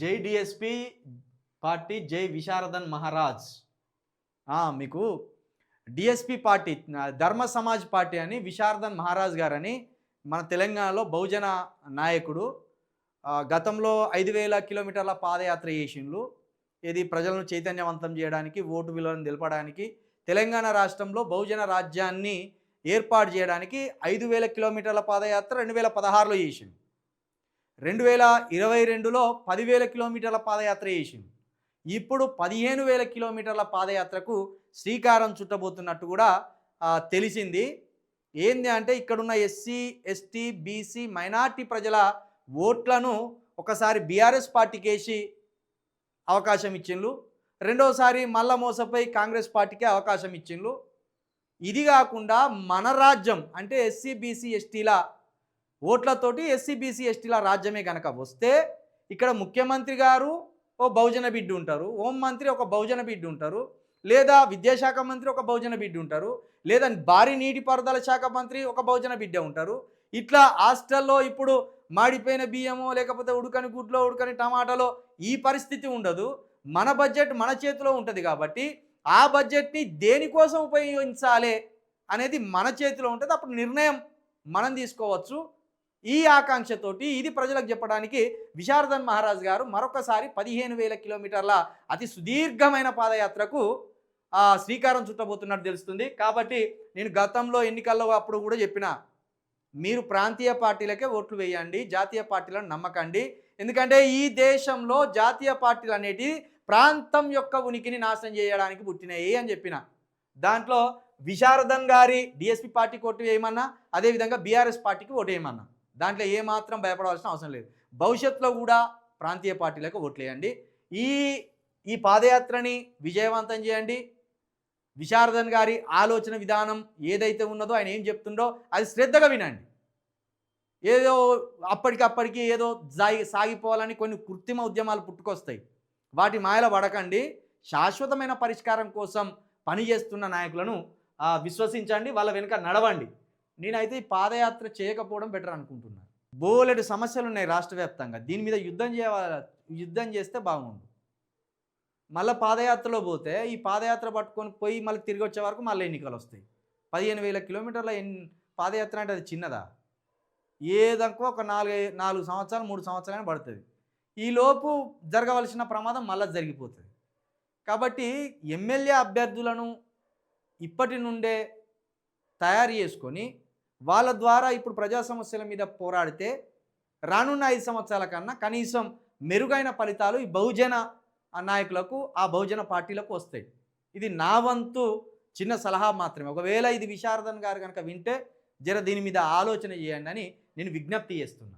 జై DSP party జై విశారదన్ మహారాజ్. మీకు డిఎస్పి పార్టీ ధర్మ సమాజ్ పార్టీ అని విశారదన్ మహారాజ్ గారని మన తెలంగాణలో బహుజన నాయకుడు గతంలో ఐదు వేల కిలోమీటర్ల పాదయాత్ర చేసిండ్లు ఇది ప్రజలను చైతన్యవంతం చేయడానికి ఓటు విలువను తెలపడానికి తెలంగాణ రాష్ట్రంలో బహుజన రాజ్యాన్ని ఏర్పాటు చేయడానికి ఐదు వేల కిలోమీటర్ల పాదయాత్ర రెండు వేల పదహారులో చేసిండు. రెండు వేల ఇరవై రెండులో పదివేల కిలోమీటర్ల పాదయాత్ర చేసిండు. ఇప్పుడు పదిహేను వేల కిలోమీటర్ల పాదయాత్రకు శ్రీకారం చుట్టబోతున్నట్టు కూడా తెలిసింది. ఏంది అంటే ఇక్కడున్న ఎస్సీ ఎస్టీ బీసీ మైనార్టీ ప్రజల ఓట్లను ఒకసారి బీఆర్ఎస్ పార్టీకి వేసి అవకాశం ఇచ్చిండ్రు రెండోసారి మల్ల మోసపై కాంగ్రెస్ పార్టీకి అవకాశం ఇచ్చిండ్రు ఇది కాకుండా మన రాజ్యం అంటే ఎస్సీ బీసీ ఎస్టీల ఓట్లతోటి ఎస్సీ బీసీ ఎస్టీల రాజ్యమే కనుక వస్తే ఇక్కడ ముఖ్యమంత్రి గారు ఓ బహుజన బిడ్డ ఉంటారు హోం మంత్రి ఒక బహుజన బిడ్డ ఉంటారు లేదా విద్యాశాఖ మంత్రి ఒక బహుజన బిడ్డ ఉంటారు లేదా భారీ నీటిపారుదల శాఖ మంత్రి ఒక బహుజన బిడ్డ ఉంటారు. ఇట్లా హాస్టల్లో ఇప్పుడు మాడిపోయిన బియ్యమో లేకపోతే ఉడకని గుడ్లో ఉడకని టమాటాలో ఈ పరిస్థితి ఉండదు. మన బడ్జెట్ మన చేతిలో ఉంటుంది కాబట్టి ఆ బడ్జెట్ని దేనికోసం ఉపయోగించాలి అనేది మన చేతిలో ఉంటుంది. అప్పుడు నిర్ణయం మనం తీసుకోవచ్చు. ఈ ఆకాంక్షతోటి ఇది ప్రజలకు చెప్పడానికి విశారదన్ మహారాజ్ గారు మరొకసారి పదిహేను వేల కిలోమీటర్ల అతి సుదీర్ఘమైన పాదయాత్రకు ఆ, శ్రీకారం చుట్టబోతున్నట్టు తెలుస్తుంది. కాబట్టి నేను గతంలో ఎన్నికల్లో అప్పుడు కూడా చెప్పిన మీరు ప్రాంతీయ పార్టీలకే ఓట్లు వేయండి జాతీయ పార్టీలను నమ్మకండి. ఎందుకంటే ఈ దేశంలో జాతీయ పార్టీలు అనేటివి ప్రాంతం యొక్క ఉనికిని నాశనం చేయడానికి పుట్టినాయి అని చెప్పిన. దాంట్లో విశారదన్ గారి డిఎస్పి పార్టీకి ఓటు వేయమన్నా అదేవిధంగా బీఆర్ఎస్ పార్టీకి ఓటు వేయమన్నా. దాంట్లో ఏమాత్రం భయపడవలసిన అవసరం లేదు. భవిష్యత్తులో కూడా ప్రాంతీయ పార్టీలకు ఓట్లేయండి. ఈ ఈ పాదయాత్రని విజయవంతం చేయండి. విశారదన్ గారి ఆలోచన విధానం ఏదైతే ఉన్నదో ఆయన ఏం చెప్తుండో అది శ్రద్ధగా వినండి. ఏదో అప్పటికప్పటికి ఏదో సాగి సాగిపోవాలని కొన్ని కృత్రిమ ఉద్యమాలు పుట్టుకొస్తాయి. వాటి మాయల పడకండి. శాశ్వతమైన పరిష్కారం కోసం పనిచేస్తున్న నాయకులను విశ్వసించండి. వాళ్ళ వెనుక నడవండి. నేనైతే ఈ పాదయాత్ర చేయకపోవడం బెటర్ అనుకుంటున్నాను. బోలెడు సమస్యలు ఉన్నాయి రాష్ట్ర వ్యాప్తంగా. దీని మీద యుద్ధం చేయాల యుద్ధం చేస్తే బాగుండు. మళ్ళీ పాదయాత్రలో పోతే ఈ పాదయాత్ర పట్టుకొని పోయి మళ్ళీ తిరిగి వచ్చే వరకు మళ్ళీ ఎన్నికలు వస్తాయి. పదిహేను వేల కిలోమీటర్ల ఎన్ పాదయాత్ర అంటే అది చిన్నదా? ఏదనుకో ఒక నాలుగు నాలుగు సంవత్సరాలు మూడు సంవత్సరాలు పడుతుంది. ఈలోపు జరగవలసిన ప్రమాదం మళ్ళీ జరిగిపోతుంది. కాబట్టి ఎమ్మెల్యే అభ్యర్థులను ఇప్పటి నుండే తయారు చేసుకొని వాళ్ళ ద్వారా ఇప్పుడు ప్రజా సమస్యల మీద పోరాడితే రానున్న ఐదు సంవత్సరాల కన్నా కనీసం మెరుగైన ఫలితాలు ఈ బహుజన నాయకులకు ఆ బహుజన పార్టీలకు వస్తాయి. ఇది నా వంతు చిన్న సలహా మాత్రమే. ఒకవేళ ఇది విశారదన్ గారు కనుక వింటే జర దీని మీద ఆలోచన చేయండి అని నేను విజ్ఞప్తి చేస్తున్నా.